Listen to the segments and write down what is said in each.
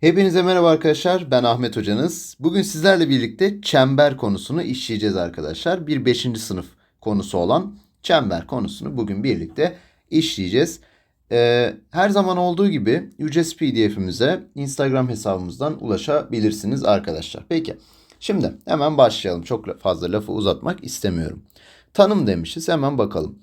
Hepinize merhaba arkadaşlar. Ben Ahmet hocanız. Bugün sizlerle birlikte çember konusunu işleyeceğiz arkadaşlar. Bir 5. sınıf konusu olan çember konusunu bugün birlikte işleyeceğiz. Ee, her zaman olduğu gibi ücretsiz pdf'imize Instagram hesabımızdan ulaşabilirsiniz arkadaşlar. Peki şimdi hemen başlayalım. Çok fazla lafı uzatmak istemiyorum. Tanım demişiz hemen bakalım.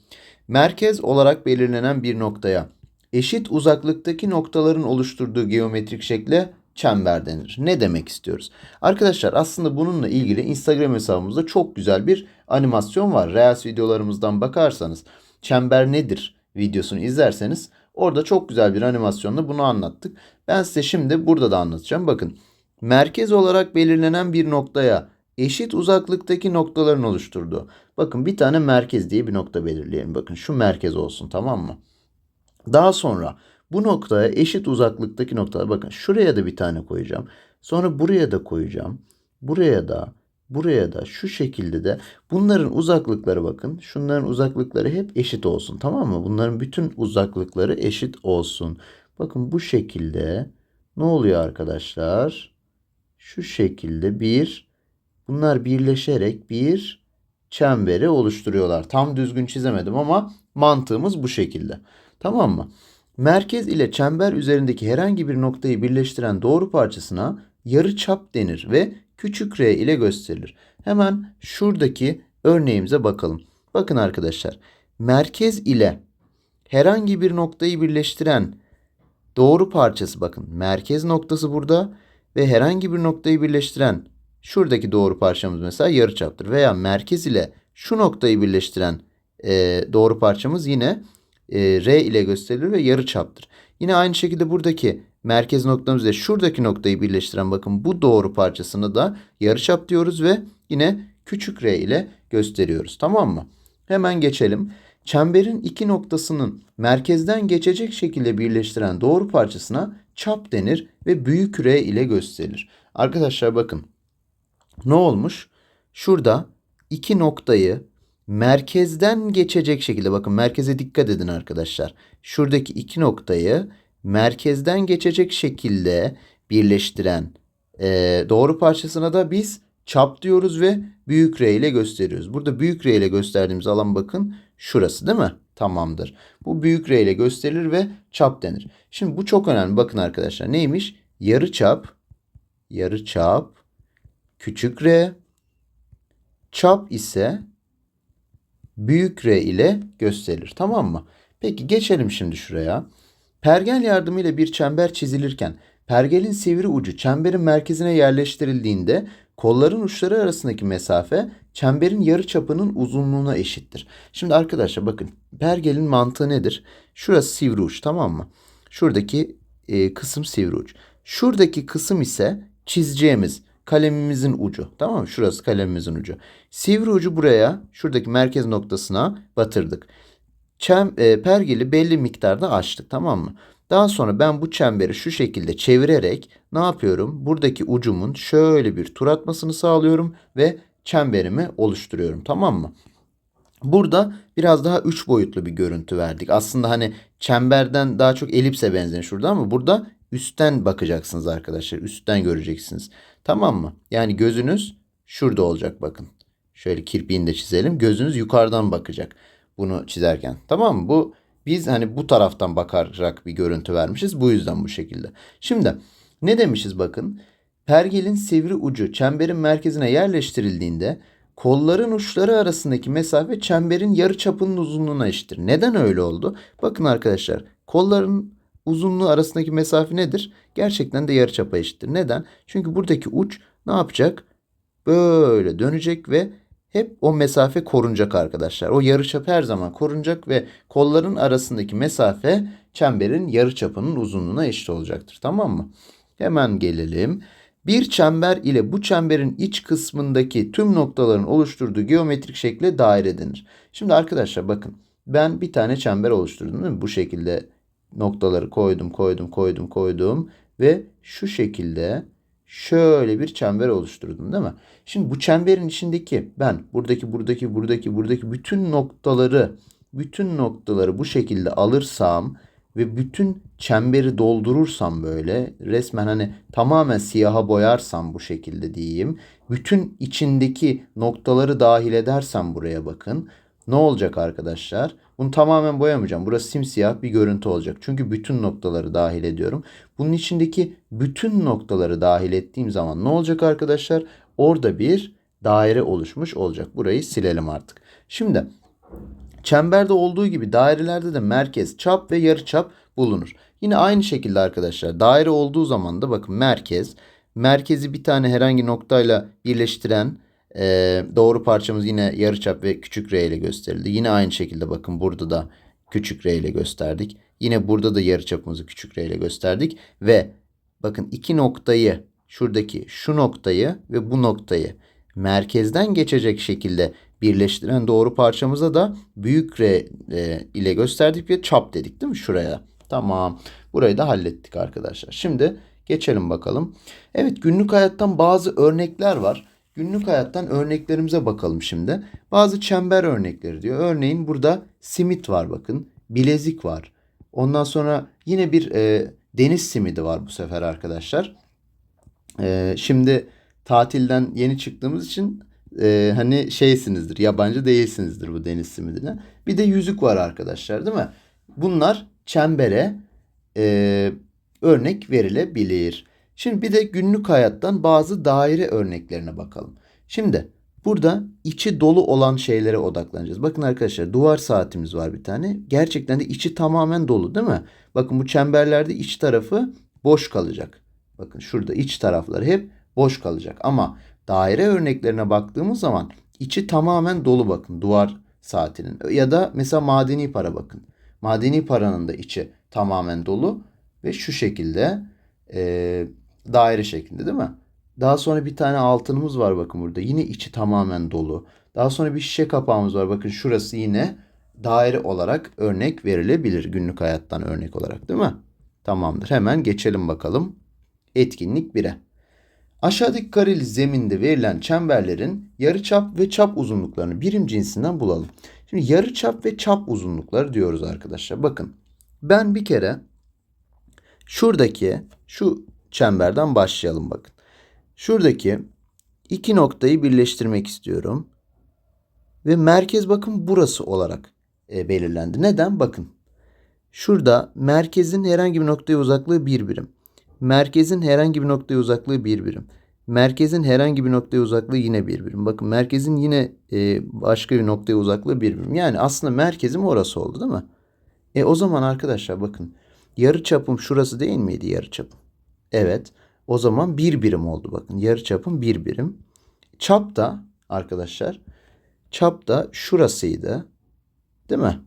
Merkez olarak belirlenen bir noktaya eşit uzaklıktaki noktaların oluşturduğu geometrik şekle çember denir. Ne demek istiyoruz? Arkadaşlar aslında bununla ilgili Instagram hesabımızda çok güzel bir animasyon var. Reels videolarımızdan bakarsanız çember nedir videosunu izlerseniz orada çok güzel bir animasyonla bunu anlattık. Ben size şimdi burada da anlatacağım. Bakın merkez olarak belirlenen bir noktaya eşit uzaklıktaki noktaların oluşturduğu. Bakın bir tane merkez diye bir nokta belirleyelim. Bakın şu merkez olsun tamam mı? Daha sonra bu noktaya eşit uzaklıktaki noktalar bakın şuraya da bir tane koyacağım. Sonra buraya da koyacağım. Buraya da buraya da şu şekilde de bunların uzaklıkları bakın. Şunların uzaklıkları hep eşit olsun tamam mı? Bunların bütün uzaklıkları eşit olsun. Bakın bu şekilde ne oluyor arkadaşlar? Şu şekilde bir bunlar birleşerek bir çemberi oluşturuyorlar. Tam düzgün çizemedim ama mantığımız bu şekilde. Tamam mı? Merkez ile çember üzerindeki herhangi bir noktayı birleştiren doğru parçasına yarı çap denir ve küçük r ile gösterilir. Hemen şuradaki örneğimize bakalım. Bakın arkadaşlar. Merkez ile herhangi bir noktayı birleştiren doğru parçası bakın. Merkez noktası burada ve herhangi bir noktayı birleştiren şuradaki doğru parçamız mesela yarıçaptır. Veya merkez ile şu noktayı birleştiren e, doğru parçamız yine e, R ile gösterilir ve yarı çaptır. Yine aynı şekilde buradaki merkez noktamız ile şuradaki noktayı birleştiren bakın bu doğru parçasını da yarı çap diyoruz ve yine küçük R ile gösteriyoruz. Tamam mı? Hemen geçelim. Çemberin iki noktasının merkezden geçecek şekilde birleştiren doğru parçasına çap denir ve büyük R ile gösterilir. Arkadaşlar bakın ne olmuş? Şurada iki noktayı merkezden geçecek şekilde bakın merkeze dikkat edin arkadaşlar. Şuradaki iki noktayı merkezden geçecek şekilde birleştiren e, doğru parçasına da biz çap diyoruz ve büyük R ile gösteriyoruz. Burada büyük R ile gösterdiğimiz alan bakın şurası değil mi? Tamamdır. Bu büyük R ile gösterilir ve çap denir. Şimdi bu çok önemli. Bakın arkadaşlar neymiş? Yarı çap, yarı çap, küçük r, çap ise büyük R ile gösterilir. Tamam mı? Peki geçelim şimdi şuraya. Pergel yardımıyla bir çember çizilirken pergelin sivri ucu çemberin merkezine yerleştirildiğinde kolların uçları arasındaki mesafe çemberin yarı çapının uzunluğuna eşittir. Şimdi arkadaşlar bakın pergelin mantığı nedir? Şurası sivri uç tamam mı? Şuradaki e, kısım sivri uç. Şuradaki kısım ise çizeceğimiz kalemimizin ucu. Tamam mı? Şurası kalemimizin ucu. Sivri ucu buraya şuradaki merkez noktasına batırdık. Çem, e, pergeli belli miktarda açtık tamam mı? Daha sonra ben bu çemberi şu şekilde çevirerek ne yapıyorum? Buradaki ucumun şöyle bir tur atmasını sağlıyorum ve çemberimi oluşturuyorum tamam mı? Burada biraz daha üç boyutlu bir görüntü verdik. Aslında hani çemberden daha çok elipse benzeyen şurada ama burada üstten bakacaksınız arkadaşlar. Üstten göreceksiniz. Tamam mı? Yani gözünüz şurada olacak bakın. Şöyle kirpiğini de çizelim. Gözünüz yukarıdan bakacak bunu çizerken. Tamam mı? Bu biz hani bu taraftan bakarak bir görüntü vermişiz. Bu yüzden bu şekilde. Şimdi ne demişiz bakın. Pergelin sivri ucu çemberin merkezine yerleştirildiğinde kolların uçları arasındaki mesafe çemberin yarı çapının uzunluğuna eşittir. Neden öyle oldu? Bakın arkadaşlar kolların uzunluğu arasındaki mesafe nedir? Gerçekten de yarıçapa eşittir. Neden? Çünkü buradaki uç ne yapacak? Böyle dönecek ve hep o mesafe korunacak arkadaşlar. O yarıçap her zaman korunacak ve kolların arasındaki mesafe çemberin yarıçapının uzunluğuna eşit olacaktır. Tamam mı? Hemen gelelim. Bir çember ile bu çemberin iç kısmındaki tüm noktaların oluşturduğu geometrik şekle daire denir. Şimdi arkadaşlar bakın ben bir tane çember oluşturdum değil mi? Bu şekilde noktaları koydum, koydum, koydum, koydum ve şu şekilde şöyle bir çember oluşturdum değil mi? Şimdi bu çemberin içindeki ben buradaki, buradaki, buradaki, buradaki bütün noktaları bütün noktaları bu şekilde alırsam ve bütün çemberi doldurursam böyle resmen hani tamamen siyaha boyarsam bu şekilde diyeyim. Bütün içindeki noktaları dahil edersem buraya bakın. Ne olacak arkadaşlar? Bunu tamamen boyamayacağım. Burası simsiyah bir görüntü olacak. Çünkü bütün noktaları dahil ediyorum. Bunun içindeki bütün noktaları dahil ettiğim zaman ne olacak arkadaşlar? Orada bir daire oluşmuş olacak. Burayı silelim artık. Şimdi çemberde olduğu gibi dairelerde de merkez, çap ve yarıçap bulunur. Yine aynı şekilde arkadaşlar daire olduğu zaman da bakın merkez, merkezi bir tane herhangi noktayla birleştiren e, doğru parçamız yine yarıçap ve küçük r ile gösterildi. Yine aynı şekilde bakın burada da küçük r ile gösterdik. Yine burada da yarıçapımızı küçük r ile gösterdik ve bakın iki noktayı şuradaki şu noktayı ve bu noktayı merkezden geçecek şekilde birleştiren doğru parçamıza da büyük R e, ile gösterdik ve çap dedik değil mi şuraya? Tamam. Burayı da hallettik arkadaşlar. Şimdi geçelim bakalım. Evet günlük hayattan bazı örnekler var. Günlük hayattan örneklerimize bakalım şimdi. Bazı çember örnekleri diyor. Örneğin burada simit var bakın. Bilezik var. Ondan sonra yine bir e, deniz simidi var bu sefer arkadaşlar. E, şimdi tatilden yeni çıktığımız için e, hani şeysinizdir, yabancı değilsinizdir bu deniz simidine. Bir de yüzük var arkadaşlar değil mi? Bunlar çembere e, örnek verilebilir. Şimdi bir de günlük hayattan bazı daire örneklerine bakalım. Şimdi burada içi dolu olan şeylere odaklanacağız. Bakın arkadaşlar duvar saatimiz var bir tane. Gerçekten de içi tamamen dolu değil mi? Bakın bu çemberlerde iç tarafı boş kalacak. Bakın şurada iç tarafları hep boş kalacak. Ama daire örneklerine baktığımız zaman içi tamamen dolu bakın duvar saatinin. Ya da mesela madeni para bakın. Madeni paranın da içi tamamen dolu ve şu şekilde e, daire şeklinde değil mi? Daha sonra bir tane altınımız var bakın burada. Yine içi tamamen dolu. Daha sonra bir şişe kapağımız var. Bakın şurası yine daire olarak örnek verilebilir. Günlük hayattan örnek olarak değil mi? Tamamdır. Hemen geçelim bakalım. Etkinlik 1'e. Aşağıdaki kareli zeminde verilen çemberlerin yarıçap ve çap uzunluklarını birim cinsinden bulalım. Şimdi yarıçap ve çap uzunlukları diyoruz arkadaşlar. Bakın ben bir kere şuradaki şu çemberden başlayalım bakın. Şuradaki iki noktayı birleştirmek istiyorum. Ve merkez bakın burası olarak e, belirlendi. Neden? Bakın. Şurada merkezin herhangi bir noktaya uzaklığı bir birim. Merkezin herhangi bir noktaya uzaklığı bir birim. Merkezin herhangi bir noktaya uzaklığı yine bir birim. Bakın merkezin yine e, başka bir noktaya uzaklığı bir birim. Yani aslında merkezim orası oldu değil mi? E o zaman arkadaşlar bakın yarı çapım şurası değil miydi yarı çapım? Evet. O zaman bir birim oldu bakın. Yarı çapım bir birim. Çap da arkadaşlar çap da şurasıydı. Değil mi?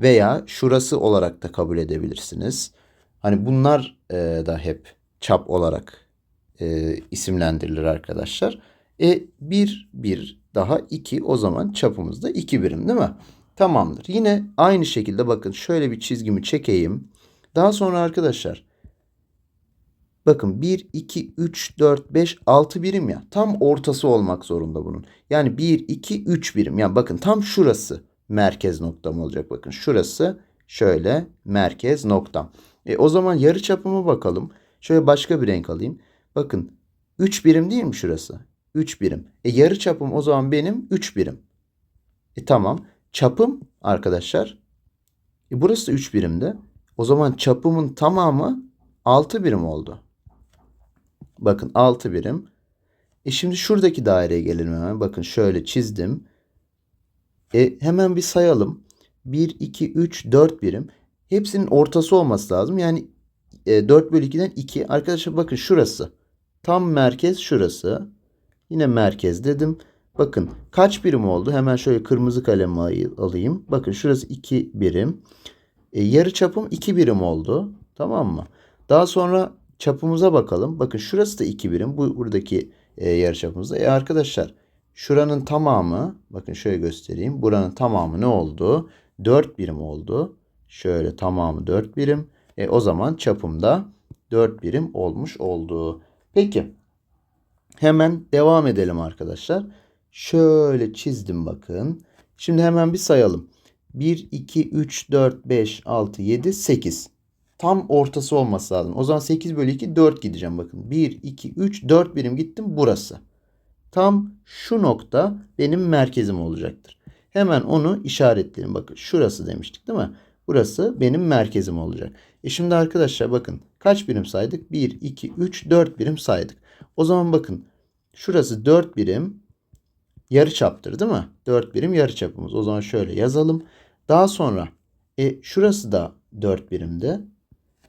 Veya şurası olarak da kabul edebilirsiniz. Hani bunlar e, da hep çap olarak e, isimlendirilir arkadaşlar. E bir bir daha iki o zaman çapımız da iki birim değil mi? Tamamdır. Yine aynı şekilde bakın şöyle bir çizgimi çekeyim. Daha sonra arkadaşlar bakın 1, 2, 3, 4, 5, 6 birim ya. Tam ortası olmak zorunda bunun. Yani 1, 2, 3 birim. Yani bakın tam şurası merkez noktam olacak. Bakın şurası şöyle merkez noktam. E, o zaman yarı çapıma bakalım. Şöyle başka bir renk alayım. Bakın 3 birim değil mi şurası? 3 birim. E yarı çapım o zaman benim 3 birim. E tamam. Çapım arkadaşlar. E burası da 3 birimde. O zaman çapımın tamamı 6 birim oldu. Bakın 6 birim. E şimdi şuradaki daireye gelelim hemen. Bakın şöyle çizdim. E hemen bir sayalım. 1, 2, 3, 4 birim. Hepsinin ortası olması lazım. Yani e, 4 bölü 2'den 2. Arkadaşlar bakın şurası. Tam merkez şurası. Yine merkez dedim. Bakın kaç birim oldu? Hemen şöyle kırmızı kalemi alayım. Bakın şurası 2 birim. E, yarı çapım 2 birim oldu. Tamam mı? Daha sonra çapımıza bakalım. Bakın şurası da 2 birim. Bu buradaki e, yarı çapımızda. E arkadaşlar şuranın tamamı bakın şöyle göstereyim. Buranın tamamı ne oldu? 4 birim oldu. Şöyle tamamı 4 birim. E, o zaman çapımda 4 birim olmuş oldu. Peki. Hemen devam edelim arkadaşlar. Şöyle çizdim bakın. Şimdi hemen bir sayalım. 1, 2, 3, 4, 5, 6, 7, 8. tam ortası olması lazım. O zaman 8 bölü 2 4 gideceğim bakın. 1, 2, 3, 4 birim gittim burası. Tam şu nokta benim merkezim olacaktır. Hemen onu işaretleyelim. Bakın şurası demiştik değil mi? Burası benim merkezim olacak. E şimdi arkadaşlar bakın kaç birim saydık? 1, 2, 3, 4 birim saydık. O zaman bakın şurası 4 birim yarı çaptır değil mi? 4 birim yarı çapımız. O zaman şöyle yazalım. Daha sonra e, şurası da 4 birimde.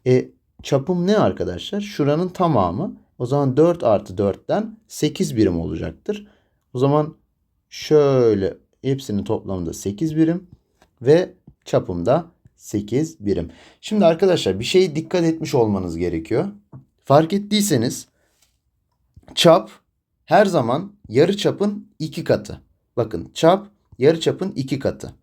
E, çapım ne arkadaşlar? Şuranın tamamı. O zaman 4 artı 4'ten 8 birim olacaktır. O zaman şöyle hepsinin toplamında 8 birim ve çapımda 8 birim. Şimdi arkadaşlar bir şeye dikkat etmiş olmanız gerekiyor. Fark ettiyseniz çap her zaman yarı çapın iki katı. Bakın çap yarı çapın iki katı.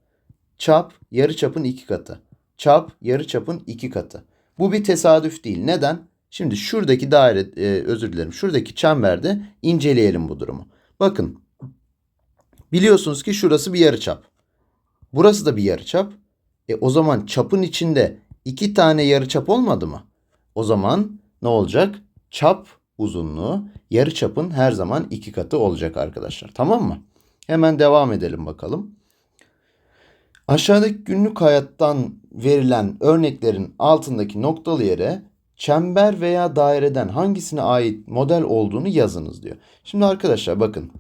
Çap yarı çapın iki katı. Çap yarı çapın iki katı. Bu bir tesadüf değil. Neden? Şimdi şuradaki daire e, özür dilerim. Şuradaki çemberde inceleyelim bu durumu. Bakın. Biliyorsunuz ki şurası bir yarıçap. Burası da bir yarıçap. E o zaman çapın içinde iki tane yarıçap olmadı mı? O zaman ne olacak? Çap uzunluğu yarıçapın her zaman iki katı olacak arkadaşlar. Tamam mı? Hemen devam edelim bakalım. Aşağıdaki günlük hayattan verilen örneklerin altındaki noktalı yere çember veya daireden hangisine ait model olduğunu yazınız diyor. Şimdi arkadaşlar bakın.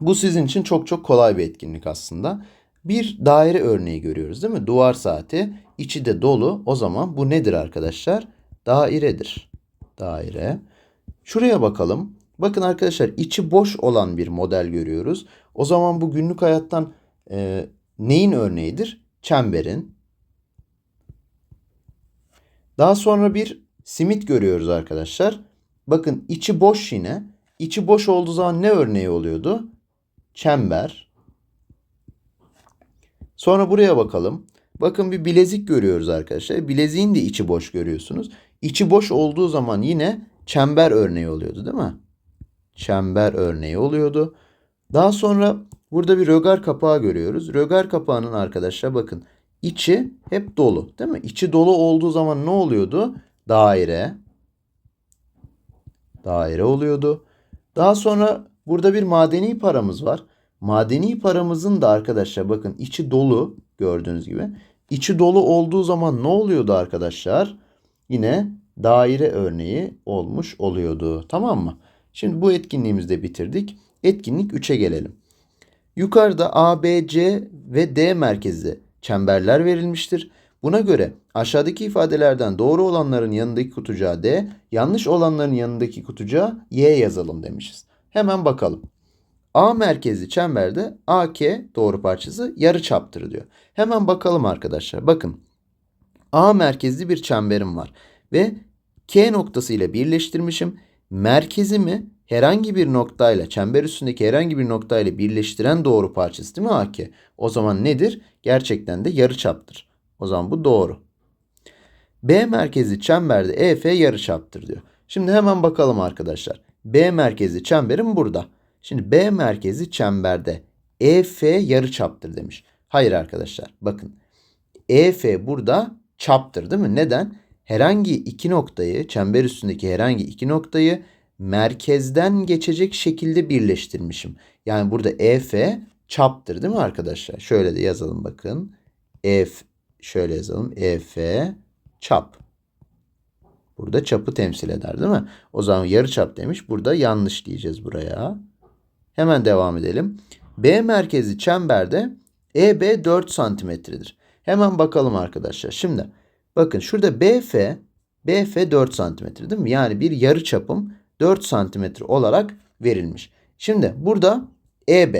Bu sizin için çok çok kolay bir etkinlik aslında. Bir daire örneği görüyoruz değil mi? Duvar saati içi de dolu. O zaman bu nedir arkadaşlar? Dairedir. Daire. Şuraya bakalım. Bakın arkadaşlar içi boş olan bir model görüyoruz. O zaman bu günlük hayattan e, neyin örneğidir? Çemberin. Daha sonra bir simit görüyoruz arkadaşlar. Bakın içi boş yine. İçi boş olduğu zaman ne örneği oluyordu? Çember. Sonra buraya bakalım. Bakın bir bilezik görüyoruz arkadaşlar. Bileziğin de içi boş görüyorsunuz. İçi boş olduğu zaman yine çember örneği oluyordu değil mi? Çember örneği oluyordu. Daha sonra burada bir rögar kapağı görüyoruz. Rögar kapağının arkadaşlar bakın içi hep dolu değil mi? İçi dolu olduğu zaman ne oluyordu? Daire. Daire oluyordu. Daha sonra burada bir madeni paramız var. Madeni paramızın da arkadaşlar bakın içi dolu gördüğünüz gibi. İçi dolu olduğu zaman ne oluyordu arkadaşlar? Yine daire örneği olmuş oluyordu. Tamam mı? Şimdi bu etkinliğimizi de bitirdik. Etkinlik 3'e gelelim. Yukarıda A, B, C ve D merkezli çemberler verilmiştir. Buna göre aşağıdaki ifadelerden doğru olanların yanındaki kutucuğa D, yanlış olanların yanındaki kutucuğa Y yazalım demişiz. Hemen bakalım. A merkezli çemberde AK doğru parçası yarı çaptır diyor. Hemen bakalım arkadaşlar. Bakın. A merkezli bir çemberim var ve K noktası ile birleştirmişim. Merkezimi herhangi bir noktayla, çember üstündeki herhangi bir noktayla birleştiren doğru parçası değil mi AK? O zaman nedir? Gerçekten de yarıçaptır. O zaman bu doğru. B merkezli çemberde EF yarıçaptır diyor. Şimdi hemen bakalım arkadaşlar. B merkezli çemberim burada. Şimdi B merkezli çemberde EF yarıçaptır demiş. Hayır arkadaşlar bakın. EF burada çaptır değil mi? Neden? Herhangi iki noktayı, çember üstündeki herhangi iki noktayı merkezden geçecek şekilde birleştirmişim. Yani burada EF çaptır değil mi arkadaşlar? Şöyle de yazalım bakın. F şöyle yazalım. EF çap. Burada çapı temsil eder değil mi? O zaman yarı çap demiş. Burada yanlış diyeceğiz buraya. Hemen devam edelim. B merkezi çemberde EB 4 santimetredir. Hemen bakalım arkadaşlar. Şimdi bakın şurada BF BF 4 santimetre değil mi? Yani bir yarı çapım 4 santimetre olarak verilmiş. Şimdi burada EB.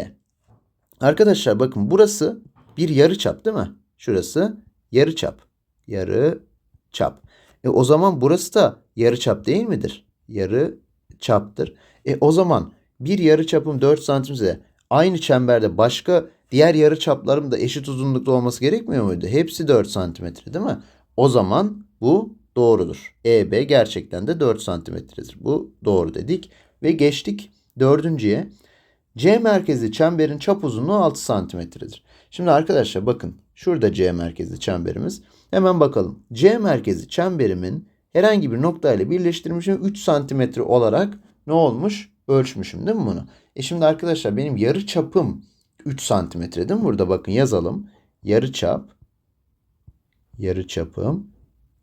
Arkadaşlar bakın burası bir yarı çap değil mi? Şurası yarı çap. Yarı çap. E o zaman burası da yarı çap değil midir? Yarı çaptır. E o zaman bir yarı çapım 4 santimetre aynı çemberde başka diğer yarı çaplarım da eşit uzunlukta olması gerekmiyor muydu? Hepsi 4 santimetre değil mi? O zaman bu doğrudur. EB gerçekten de 4 santimetredir. Bu doğru dedik ve geçtik dördüncüye. C merkezli çemberin çap uzunluğu 6 santimetredir. Şimdi arkadaşlar bakın şurada C merkezli çemberimiz. Hemen bakalım. C merkezi çemberimin herhangi bir noktayla birleştirmişim 3 santimetre olarak ne olmuş? Ölçmüşüm değil mi bunu? E şimdi arkadaşlar benim yarı çapım 3 santimetre değil mi? Burada bakın yazalım. Yarı çap yarı çapım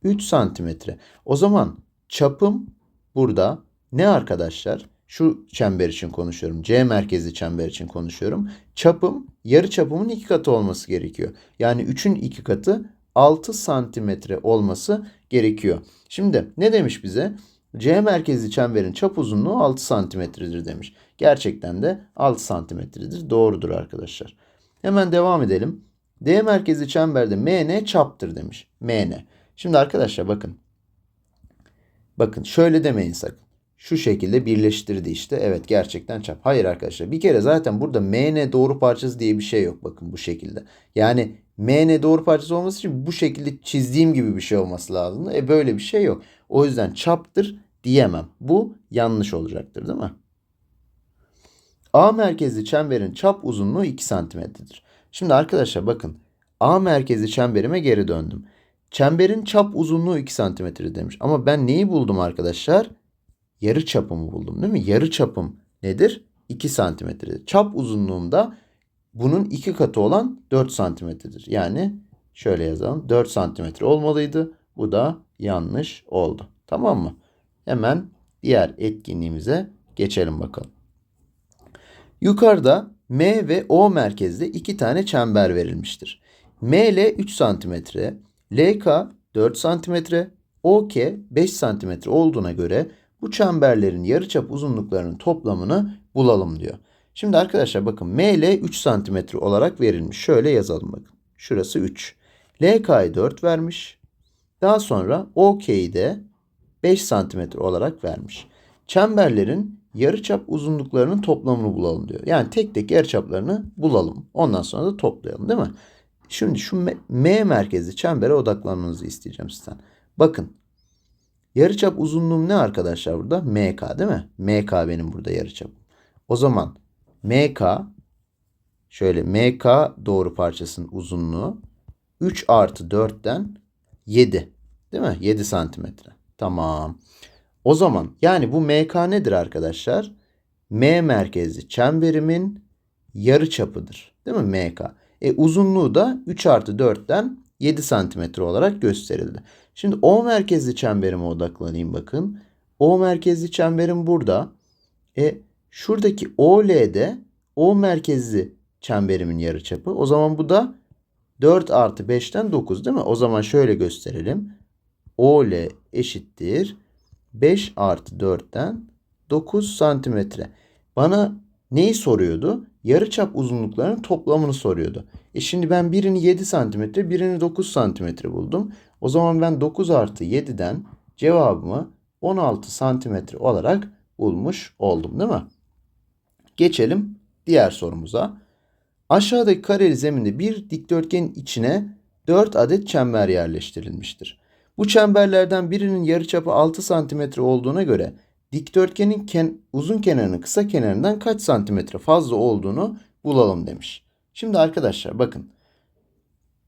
3 santimetre. O zaman çapım burada ne arkadaşlar? Şu çember için konuşuyorum. C merkezli çember için konuşuyorum. Çapım yarı çapımın iki katı olması gerekiyor. Yani 3'ün iki katı 6 santimetre olması gerekiyor. Şimdi ne demiş bize? C merkezli çemberin çap uzunluğu 6 santimetredir demiş. Gerçekten de 6 santimetredir. Doğrudur arkadaşlar. Hemen devam edelim. D merkezli çemberde MN çaptır demiş. MN. Şimdi arkadaşlar bakın. Bakın şöyle demeyin sakın. Şu şekilde birleştirdi işte. Evet gerçekten çap. Hayır arkadaşlar. Bir kere zaten burada MN doğru parçası diye bir şey yok. Bakın bu şekilde. Yani MN doğru parçası olması için bu şekilde çizdiğim gibi bir şey olması lazım. E böyle bir şey yok. O yüzden çaptır diyemem. Bu yanlış olacaktır değil mi? A merkezli çemberin çap uzunluğu 2 santimetredir. Şimdi arkadaşlar bakın. A merkezli çemberime geri döndüm. Çemberin çap uzunluğu 2 santimetre demiş. Ama ben neyi buldum arkadaşlar? Yarı çapımı buldum değil mi? Yarı çapım nedir? 2 santimetredir. Çap uzunluğumda bunun iki katı olan 4 santimetredir. Yani şöyle yazalım. 4 santimetre olmalıydı. Bu da yanlış oldu. Tamam mı? Hemen diğer etkinliğimize geçelim bakalım. Yukarıda M ve O merkezde iki tane çember verilmiştir. ML 3 cm, LK 4 cm, OK 5 cm olduğuna göre bu çemberlerin yarıçap uzunluklarının toplamını bulalım diyor. Şimdi arkadaşlar bakın ML 3 cm olarak verilmiş. Şöyle yazalım bakın. Şurası 3. LK'yı 4 vermiş. Daha sonra OK'yi de 5 cm olarak vermiş. Çemberlerin yarıçap uzunluklarının toplamını bulalım diyor. Yani tek tek yarıçaplarını bulalım. Ondan sonra da toplayalım değil mi? Şimdi şu M, merkezli çembere odaklanmanızı isteyeceğim sizden. Bakın. Yarıçap uzunluğum ne arkadaşlar burada? MK değil mi? MK benim burada yarıçapım. O zaman MK şöyle MK doğru parçasının uzunluğu 3 artı 4'ten 7. Değil mi? 7 santimetre. Tamam. O zaman yani bu MK nedir arkadaşlar? M merkezli çemberimin yarı çapıdır. Değil mi MK? E, uzunluğu da 3 artı 4'ten 7 santimetre olarak gösterildi. Şimdi O merkezli çemberime odaklanayım bakın. O merkezli çemberim burada. E, şuradaki OL'de O merkezli çemberimin yarıçapı. O zaman bu da 4 artı 5'ten 9 değil mi? O zaman şöyle gösterelim. OL eşittir 5 artı 4'ten 9 santimetre. Bana neyi soruyordu? Yarıçap uzunluklarının toplamını soruyordu. E şimdi ben birini 7 santimetre, birini 9 santimetre buldum. O zaman ben 9 artı 7'den cevabımı 16 santimetre olarak bulmuş oldum değil mi? Geçelim diğer sorumuza. Aşağıdaki kareli zeminde bir dikdörtgenin içine 4 adet çember yerleştirilmiştir. Bu çemberlerden birinin yarıçapı 6 santimetre olduğuna göre dikdörtgenin ken uzun kenarının kısa kenarından kaç santimetre fazla olduğunu bulalım demiş. Şimdi arkadaşlar bakın.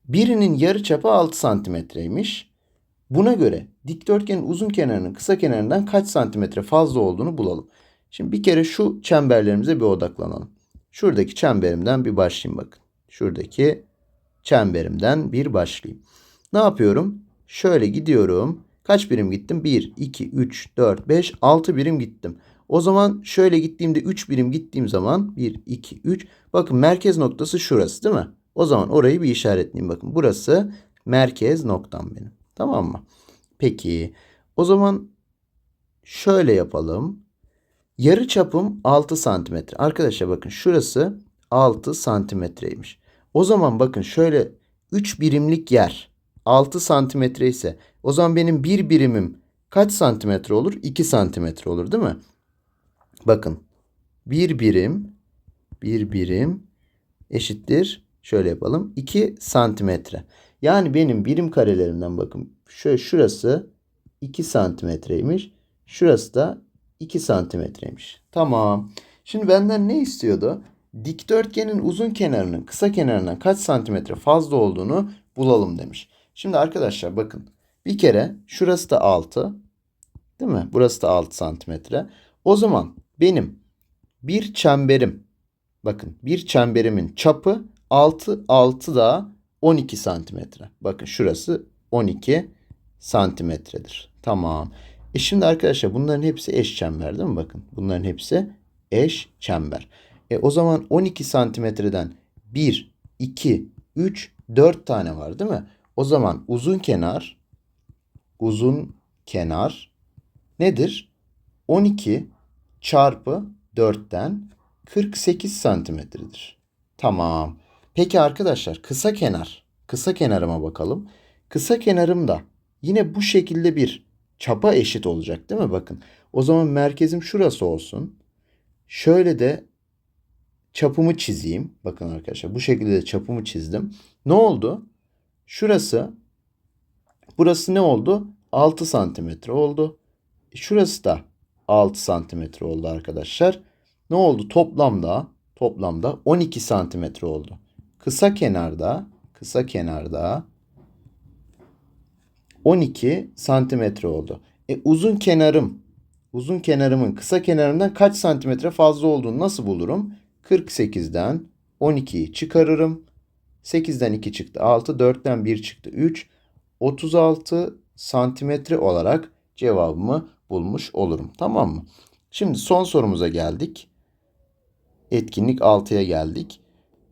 Birinin yarıçapı 6 santimetreymiş. Buna göre dikdörtgenin uzun kenarının kısa kenarından kaç santimetre fazla olduğunu bulalım. Şimdi bir kere şu çemberlerimize bir odaklanalım. Şuradaki çemberimden bir başlayayım bakın. Şuradaki çemberimden bir başlayayım. Ne yapıyorum? Şöyle gidiyorum. Kaç birim gittim? 1, 2, 3, 4, 5, 6 birim gittim. O zaman şöyle gittiğimde 3 birim gittiğim zaman 1, 2, 3. Bakın merkez noktası şurası değil mi? O zaman orayı bir işaretleyeyim. Bakın burası merkez noktam benim. Tamam mı? Peki o zaman şöyle yapalım. Yarı çapım 6 santimetre. Arkadaşlar bakın şurası 6 santimetreymiş. O zaman bakın şöyle 3 birimlik yer 6 santimetre ise o zaman benim bir birimim kaç santimetre olur? 2 santimetre olur değil mi? Bakın bir birim bir birim eşittir şöyle yapalım 2 santimetre. Yani benim birim karelerimden bakın şöyle şurası 2 santimetreymiş. Şurası da 2 santimetreymiş. Tamam. Şimdi benden ne istiyordu? Dikdörtgenin uzun kenarının kısa kenarından kaç santimetre fazla olduğunu bulalım demiş. Şimdi arkadaşlar bakın. Bir kere şurası da 6. Değil mi? Burası da 6 santimetre. O zaman benim bir çemberim bakın bir çemberimin çapı 6 6 daha 12 santimetre. Bakın şurası 12 santimetredir. Tamam. E şimdi arkadaşlar bunların hepsi eş çember değil mi? Bakın bunların hepsi eş çember. E o zaman 12 santimetreden 1, 2, 3, 4 tane var değil mi? O zaman uzun kenar uzun kenar nedir? 12 çarpı 4'ten 48 santimetredir. Tamam. Peki arkadaşlar kısa kenar. Kısa kenarıma bakalım. Kısa kenarım da yine bu şekilde bir çapa eşit olacak değil mi? Bakın. O zaman merkezim şurası olsun. Şöyle de çapımı çizeyim. Bakın arkadaşlar bu şekilde de çapımı çizdim. Ne oldu? Şurası burası ne oldu? 6 santimetre oldu. Şurası da 6 santimetre oldu arkadaşlar. Ne oldu? Toplamda toplamda 12 santimetre oldu. Kısa kenarda kısa kenarda 12 santimetre oldu. E, uzun kenarım uzun kenarımın kısa kenarından kaç santimetre fazla olduğunu nasıl bulurum? 48'den 12'yi çıkarırım. 8'den 2 çıktı 6, 4'ten 1 çıktı 3. 36 santimetre olarak cevabımı bulmuş olurum. Tamam mı? Şimdi son sorumuza geldik. Etkinlik 6'ya geldik.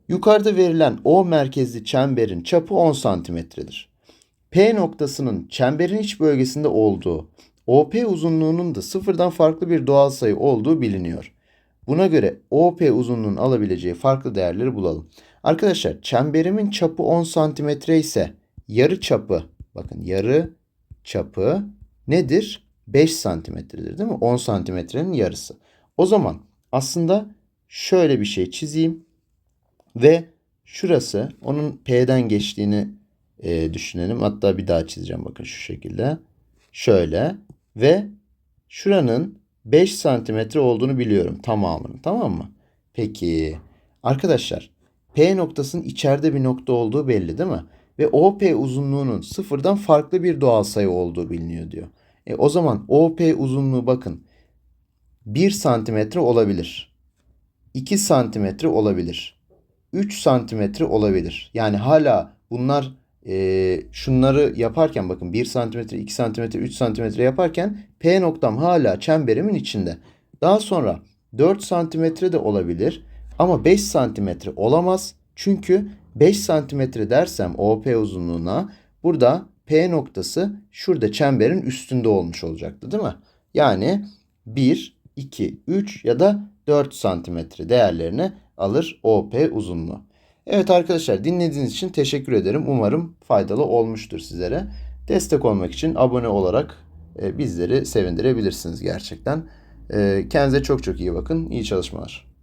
Yukarıda verilen O merkezli çemberin çapı 10 santimetredir. P noktasının çemberin iç bölgesinde olduğu, OP uzunluğunun da sıfırdan farklı bir doğal sayı olduğu biliniyor. Buna göre OP uzunluğunun alabileceği farklı değerleri bulalım. Arkadaşlar çemberimin çapı 10 santimetre ise yarı çapı bakın yarı çapı nedir? 5 santimetredir değil mi? 10 santimetrenin yarısı. O zaman aslında şöyle bir şey çizeyim ve şurası onun P'den geçtiğini e, düşünelim. Hatta bir daha çizeceğim bakın şu şekilde. Şöyle ve şuranın 5 santimetre olduğunu biliyorum tamamının tamam mı? Peki arkadaşlar P noktasının içeride bir nokta olduğu belli değil mi? Ve OP uzunluğunun sıfırdan farklı bir doğal sayı olduğu biliniyor diyor. E, o zaman OP uzunluğu bakın 1 santimetre olabilir. 2 santimetre olabilir. 3 santimetre olabilir. Yani hala bunlar e, şunları yaparken bakın 1 santimetre, 2 santimetre, 3 santimetre yaparken P noktam hala çemberimin içinde. Daha sonra 4 santimetre de olabilir ama 5 santimetre olamaz. Çünkü 5 santimetre dersem OP uzunluğuna burada P noktası şurada çemberin üstünde olmuş olacaktı değil mi? Yani 1, 2, 3 ya da 4 santimetre değerlerini alır OP uzunluğu. Evet arkadaşlar dinlediğiniz için teşekkür ederim. Umarım faydalı olmuştur sizlere. Destek olmak için abone olarak e, bizleri sevindirebilirsiniz gerçekten. E, kendinize çok çok iyi bakın. İyi çalışmalar.